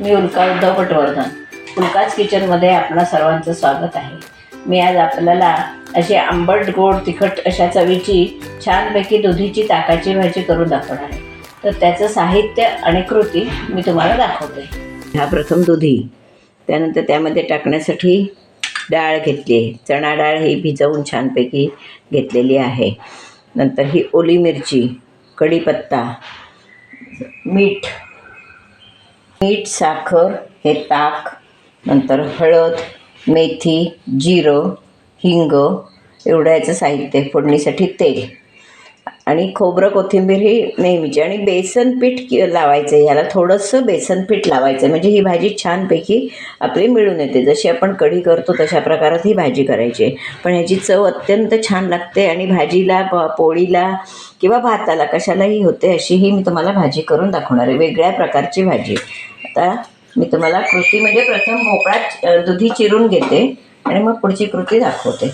मी उल्का उद्धव पटवर्धन. उल्काच किचनमध्ये आपणा सर्वांचं स्वागत आहे. मी आज आपल्याला अशी आंबट गोड तिखट अशा चवीची छानपैकी दुधीची ताकाची भाजी करून दाखवणार आहे. तर त्याचं साहित्य आणि कृती मी तुम्हाला दाखवते. हा प्रथम दुधी. त्यानंतर त्यामध्ये टाकण्यासाठी डाळ घेतली आहे. चणा डाळ ही भिजवून छानपैकी घेतलेली आहे. नंतर ही ओली मिरची कढीपत्ता मीठ मीठ साखर हे ताक नंतर हळद मेथी जिरं हिंग एवढ्याचं साहित्य फोडणीसाठी तेल. आणि खोबरं कोथिंबीर ही नेहमीची. आणि बेसन पीठ लावायचं आहे. ह्याला थोडंसं बेसन पीठ लावायचं आहे. म्हणजे ही भाजी छानपैकी आपली मिळून येते. जशी आपण कढी करतो तशा प्रकारात ही भाजी करायची आहे. पण ह्याची चव अत्यंत छान लागते आणि भाजीला प- पोळीला किंवा भाताला कशालाही होते अशी ही मी तुम्हाला भाजी करून दाखवणार आहे. वेगळ्या प्रकारची भाजी आता मी तुम्हाला कृती म्हणजे प्रथम भोपळा दुधी चिरून घेते आणि मग पुढची कृती दाखवते.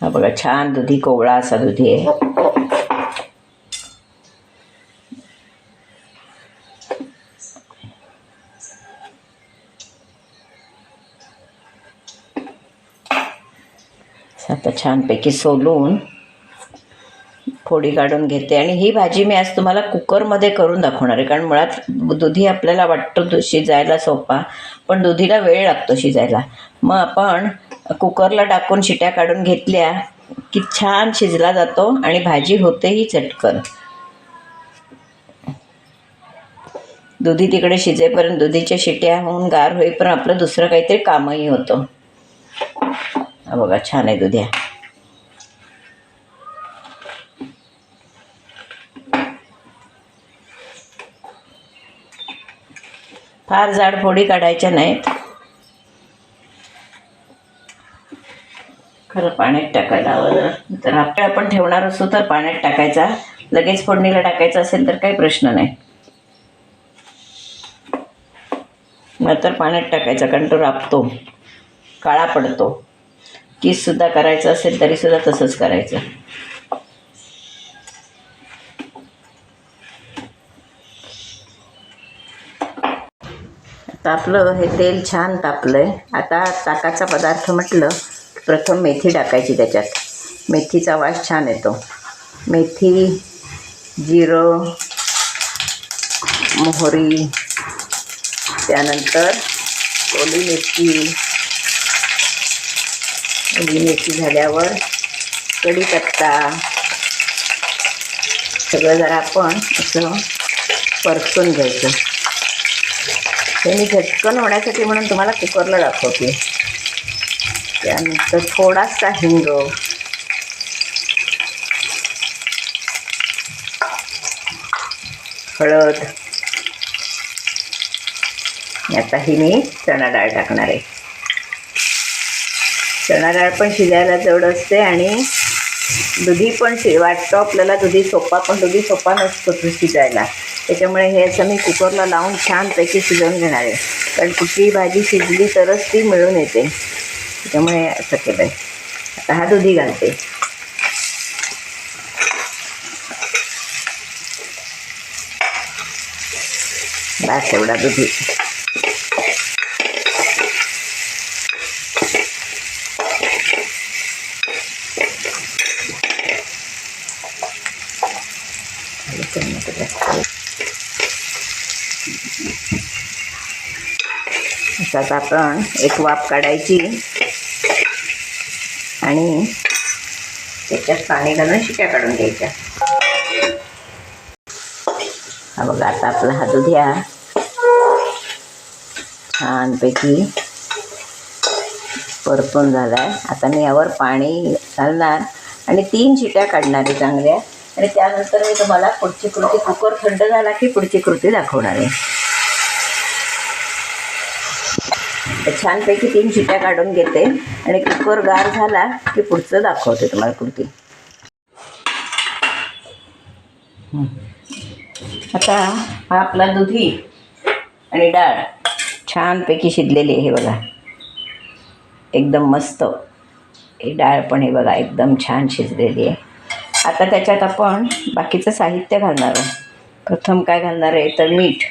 हा बघा छान दुधी कोवळा असा दुधी आहे आता छानपैकी सोलून फोडी काढून घेते. आणि ही भाजी मी आज तुम्हाला कुकरमध्ये करून दाखवणार आहे. कारण मुळात दुधी आपल्याला वाटतो शिजायला सोपा पण दुधीला वेळ लागतो शिजायला. मग आपण कुकरला टाकून शिट्या काढून घेतल्या की छान शिजला जातो आणि भाजी होतेही चटकन. दुधी तिकडे शिजेपर्यंत दुधीच्या शिट्या होऊन गार होईपर्यंत आपलं दुसरं काहीतरी कामही होतं. हा बघा छान आहे दुध्या फार जाड फोडी काढायच्या नाहीत. खरं पाण्यात टाकायला हवं तर आपण आपण ठेवणार असू तर पाण्यात टाकायचा. लगेच फोडणीला टाकायचा असेल तर काही प्रश्न नाही. नंतर पाण्यात टाकायचा कारण तो राबतो. काळा पडतो. किससुद्धा करायचं असेल तरीसुद्धा तसंच करायचं. आता आपलं हे तेल छान तापलं आहे आता ताकाचा पदार्थ म्हटलं प्रथम मेथी टाकायची त्याच्यात. मेथीचा वास छान येतो. मेथी जिरं मोहरी त्यानंतर ओली मिरची ओली मेथी झाल्यावर कढीपत्ता. सगळं जरा आपण असं परतून घ्यायचं. हे मी झटकन होण्यासाठी म्हणून तुम्हाला कुकरला दाखवते. त्यानंतर थोडासा हिंग. हळद. आता ही मी चणा डाळ टाकणार आहे. चणा डाळ पण शिजायला जवळ असते आणि दुधी पण शि वाटतो आपल्याला दुधी सोपा पण दुधी सोपा नसतो तो शिजायला. त्याच्यामुळे हे असं मी कुकरला लावून छानपैकी शिजवून घेणार आहे. कारण कुठलीही भाजी शिजली तरच ती मिळून येते. त्याच्यामुळे असं केलं आहे आता हा दुधी घालते. बस एवढा दुधी. असाच आपण एक वाफ काढायची आणि त्याच्यात पाणी घालून शिट्या काढून घ्यायच्या. हा बघा आता आपला हा दुध्या छानपैकी परतून झाला आहे आता मी यावर पाणी घालणार आणि तीन शिट्या काढणार आहे चांगल्या. आणि त्यानंतर मी तुम्हाला पुढची कृती कुकर थंड झाला की पुढची कृती दाखवणार आहे. छानपैकी तीन शिट्या काढून घेते आणि कुकर गार झाला की पुढचं दाखवते तुम्हाला कृती. आता हा आपला दुधी आणि डाळ छानपैकी शिजलेली आहे हे बघा. एकदम मस्त. हे डाळ पण हे बघा एकदम छान शिजलेली आहे. आता त्याच्यात आपण बाकीचं साहित्य घालणार आहोत प्रथम काय घालणार आहे तर मीठ.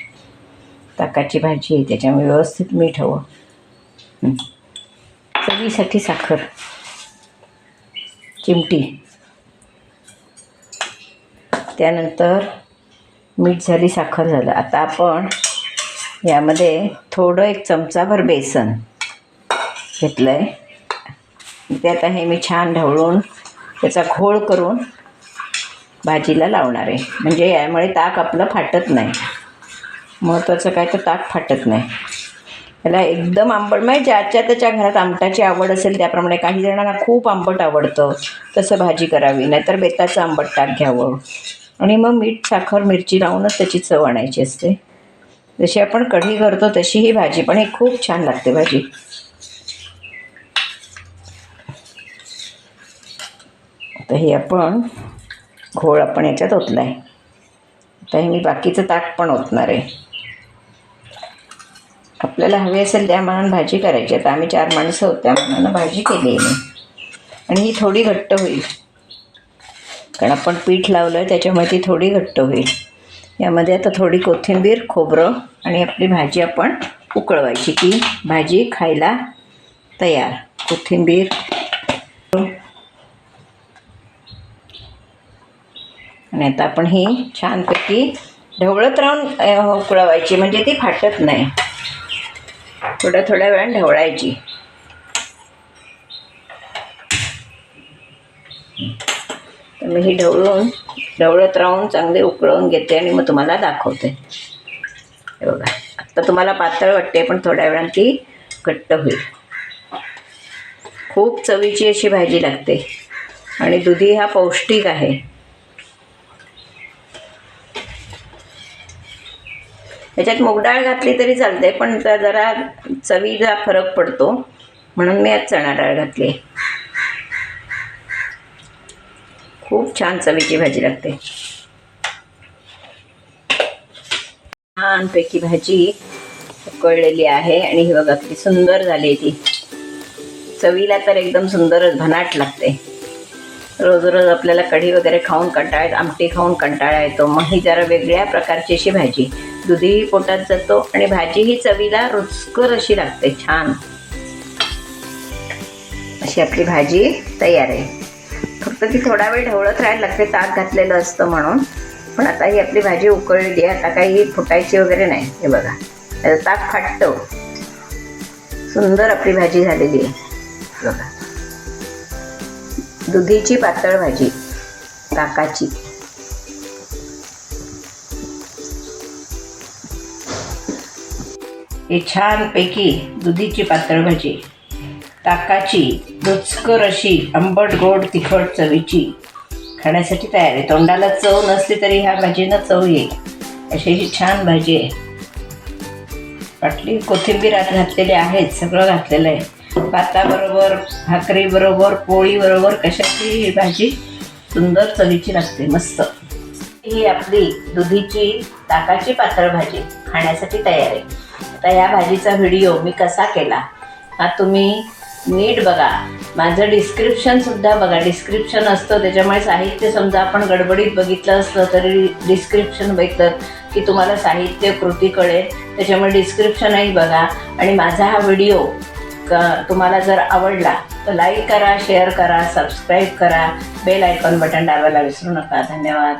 ताकाची भाजी आहे त्याच्यामुळे व्यवस्थित मीठ हवं. चवीसाठी साखर. चिमटी. त्यानंतर मीठ झाली साखर झालं. आता आपण यामध्ये थोडं एक चमचाभर बेसन घेतलं आहे ते आता हे मी छान ढवळून त्याचा घोळ करून भाजीला लावणार आहे. म्हणजे यामुळे ताक आपलं फाटत नाही. महत्त्वाचं काय? तर ताक फाटत नाही. त्याला एकदम आंबट म्हणजे ज्याच्या त्याच्या घरात आंबटाची आवड असेल त्याप्रमाणे काही जणांना खूप आंबट आवडतं. तसं भाजी करावी नाहीतर बेताचं आंबट ताक घ्यावं. आणि मग मीठ साखर मिरची लावूनच त्याची चव आणायची असते. जशी आपण कढी करतो तशी ही भाजी पण ही खूप छान लागते भाजी. तर हे आपण घोळ आपण याच्यात ओतला आहे आता हे मी बाकीचं ताक पण ओतणार आहे. आपल्याला हवी असेल त्या मानानं भाजी करायची. आता आम्ही चार माणसं होत त्या मानानं भाजी केली आहे आणि ही थोडी घट्ट होईल. कारण आपण पीठ लावलं आहे त्याच्यामुळे ती थोडी घट्ट होईल. यामध्ये आता थोडी कोथिंबीर खोबरं आणि आपली भाजी आपण उकळवायची की भाजी खायला तयार. कोथिंबीर आणि आता आपण ही छानपैकी ढवळत राहून उकळवायची हो, म्हणजे ती फाटत नाही. थोड्या थोड्या वेळाने ढवळायची. तर मी ही ढवळून ढवळत राहून चांगले उकळवून घेते आणि मग तुम्हाला दाखवते. हे बघा. आत्ता तुम्हाला पातळ वाटते पण थोड्या वेळाने ती घट्ट होईल. खूप चवीची अशी भाजी लागते. आणि दुधी हा पौष्टिक आहे. त्याच्यात मूगडाळ घातली तरी चालते पण त्या जरा चवीचा फरक पडतो. म्हणून मी आज चणा डाळ घातली खूप छान चवीची भाजी लागते. छानपैकी भाजी उकळलेली आहे आणि ही बघा किती सुंदर झाली ती. चवीला तर एकदम सुंदरच भनाट लागते. रोज रोज आपल्याला कढी वगैरे खाऊन कंटाळा आमटी खाऊन कंटाळा येतो. मग ही जरा वेगळ्या प्रकारची अशी भाजी. दुधीही पोटात जातो आणि भाजी ही चवीला रुचकर अशी लागते छान. अशी आपली भाजी तयार आहे. फक्त ती थोडा वेळ ढवळत राहायला लागते ताक घातलेलं असतं म्हणून. पण आता ही आपली भाजी उकळली आहे आता काही फुटायची वगैरे नाही हे बघा. त्याचं ताक फाटतं. सुंदर आपली भाजी झालेली आहे. बघा. दुधीची पातळ भाजी ताकाची. ही छानपैकी दुधीची पातळ भाजी ताकाची रुचकर अशी आंबट गोड तिखट चवीची खाण्यासाठी तयार आहे. तोंडाला चव नसली तरी ह्या भाजीनं चव येईल. अशी ही छान भाजी आहे. पाटली कोथिंबीर आत घातलेली आहेत सगळं घातलेलं आहे. भाताबरोबर भाकरीबरोबर पोळीबरोबर कशाची ही भाजी सुंदर चवीची लागते मस्त. ही आपली दुधीची ताकाची पातळ भाजी खाण्यासाठी तयार आहे. आता या भाजीचा व्हिडिओ मी कसा केला? हा तुम्ही नीट बघा. माझं डिस्क्रिप्शनसुद्धा बघा. डिस्क्रिप्शन असतं त्याच्यामुळे साहित्य समजा आपण गडबडीत बघितलं असलं तरी डिस्क्रिप्शन बघितलं की तुम्हाला साहित्य कृती कळेल. त्याच्यामुळे डिस्क्रिप्शनही बघा. आणि माझा हा व्हिडिओ क तुम्हाला जर आवडला तर लाईक करा शेअर करा सबस्क्राईब करा. बेल आयकॉन बटन दाबायला विसरू नका. धन्यवाद.